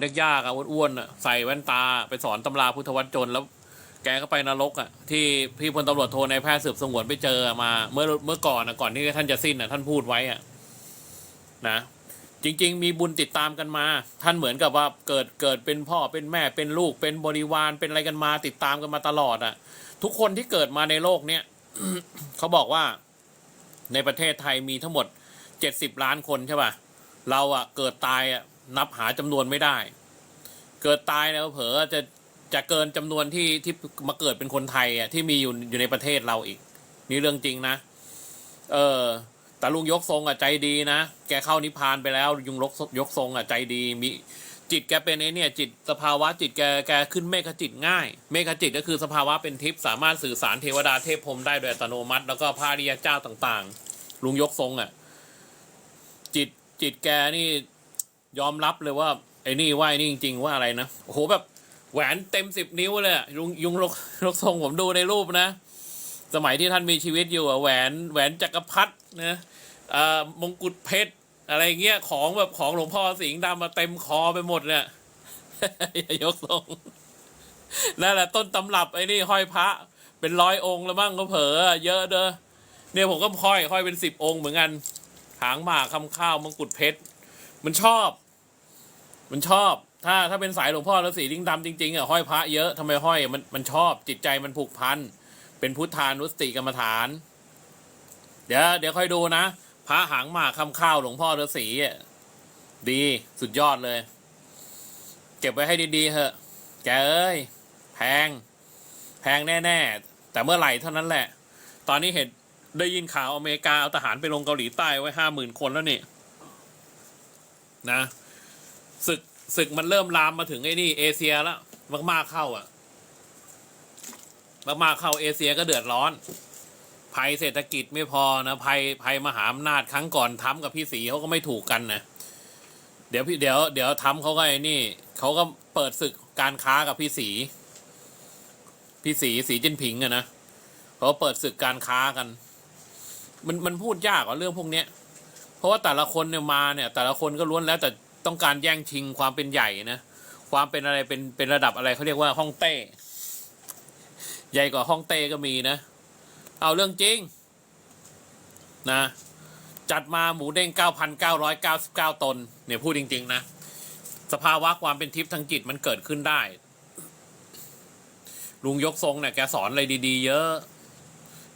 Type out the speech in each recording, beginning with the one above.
เล็กยากอะอ้วนๆอะใส่แว่นตาไปสอนตำราพุทธวจน แล้วแกก็ไปนรกอะที่พี่พลตำรวจโทในายแพทย์สืบสงวนไปเจอมา เมื่อเมื่อก่อนอะก่อนที่ท่านจะสิ้นอะท่านพูดไว้อะนะ จริง ๆ มีบุญติดตามกันมา ท่านเหมือนกับว่าเกิดเกิดเป็นพ่อเป็นแม่เป็นลูกเป็นบริวารเป็นอะไรกันมา ติดตามกันมาตลอดอะทุกคนที่เกิดมาในโลกเนี้ย เขาบอกว่าในประเทศไทยมีทั้งหมดเจ็ดสิบล้านคนใช่ป่ะเราอะเกิดตายอะ นับหาจำนวนไม่ได้ เกิดตายแล้วเผลอจะจะเกินจำนวนที่ที่มาเกิดเป็นคนไทยอะที่มีอยู่อยู่ในประเทศเราอีก นี่เรื่องจริงนะ เออแต่ลุงยกทรงอะใจดีนะ แกเข้านิพพานไปแล้วลุงยกยกทรงอะใจดีมีจิตแกเป็นไอ้เนี่ย จิตสภาวะจิตแกแกขึ้นเมฆจิตง่าย เมฆจิตก็คือสภาวะเป็นทิพย์สามารถสื่อสารเทวดาเทพพรมได้โดยอัตโนมัติ แล้วก็พระริยเจ้าต่าง ๆ ลุงยกทรงอะ จิตจิตแกนี่ ยอมรับเลยว่าไอ้นี่ว่าไอ้นี่จริง ๆ ว่าอะไรนะโอ้โหแบบแหวนเต็มสิบนิ้วเลยยุงยุงลกลกทรงผมดูในรูปนะ สมัยที่ท่านมีชีวิตอยู่อะแหวนแหวนจักรพรรดินะอ่อมงกุฎเพชรอะไรเงี้ยของแบบของหลวงพ่อสิงห์ดำมาเต็มคอไปหมดเนี่ยอย่ายกทรงนั่นแหละต้นตำรับไอ้นี่ห้อยพระ เป็นร้อยองค์แล้วมั้งก็เผลอเยอะเด้อเนี่ยผมก็ห้อยห้อยเป็นสิบองค์เหมือนกันหางหมากคำข้าวมงกุฎเพชรมันชอบ มันชอบ ถ้าถ้าเป็นสายหลวงพ่อแล้วสีลิงดำจริงๆอะห้อยพระเยอะทำไมห้อยมันมันชอบจิตใจมันผูกพันเป็นพุทธานุสติกรรมฐาน เดี๋ยวเดี๋ยวค่อยดูนะพระหางหมากคำข้าวหลวงพ่อฤาษีดีสุดยอดเลย เก็บไว้ให้ดีๆเถอะแกเอ้ยแพง แพงแน่ๆ แต่เมื่อไหร่เท่านั้นแหละ ตอนนี้เห็นได้ยินข่าวอเมริกาเอาทหารไปลงเกาหลีใต้ไว้ห้าหมื่นคนแล้วนี่นะ ศึกศึกมันเริ่มลามมาถึงไอ้นี่เอเชียแล้วมากๆเข้าอะมากๆเข้าเอเชียก็เดือดร้อน ภัยเศรษฐกิจไม่พอนะภัยภัยมหาอำนาจครั้งก่อนทำกับพี่สีเขาก็ไม่ถูกกันนะเดี๋ยวพี่เดี๋ยวเดี๋ยวทำเขาก็ไอ้นี่เขาก็เปิดศึกการค้ากับพี่สีพี่สีสีจิ้นผิงอะนะเขาเปิดศึกการค้ากัน มันมันพูดยากกว่าเรื่องพวกเนี้ย เพราะว่าแต่ละคนเนี่ยมาเนี่ย แต่ละคนก็ล้วนแล้วแต่ ต้องการแย่งชิงความเป็นใหญ่นะ ความเป็นอะไรเป็นเป็นระดับอะไรเขาเรียกว่าห้องเต้ ใหญ่กว่าห้องเต้ก็มีนะ เอาเรื่องจริง นะ จัดมาหมูเด้ง 9,999 ตน เนี่ยพูดจริง ๆ นะ สภาวะความเป็นทิพย์ทางจิตมันเกิดขึ้นได้ ลุงยกทรงเนี่ยแกสอนอะไรดีๆ เยอะ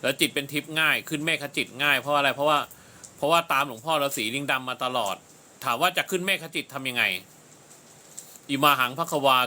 แล้วจิตเป็นทิพย์ง่าย ขึ้นเมฆจิตง่ายเพราะอะไรเพราะว่าเพราะว่าตามหลวงพ่อฤาษีลิงดำมาตลอด ถามว่าจะขึ้นเมฆจิตทำยังไงอิมาหังพระควา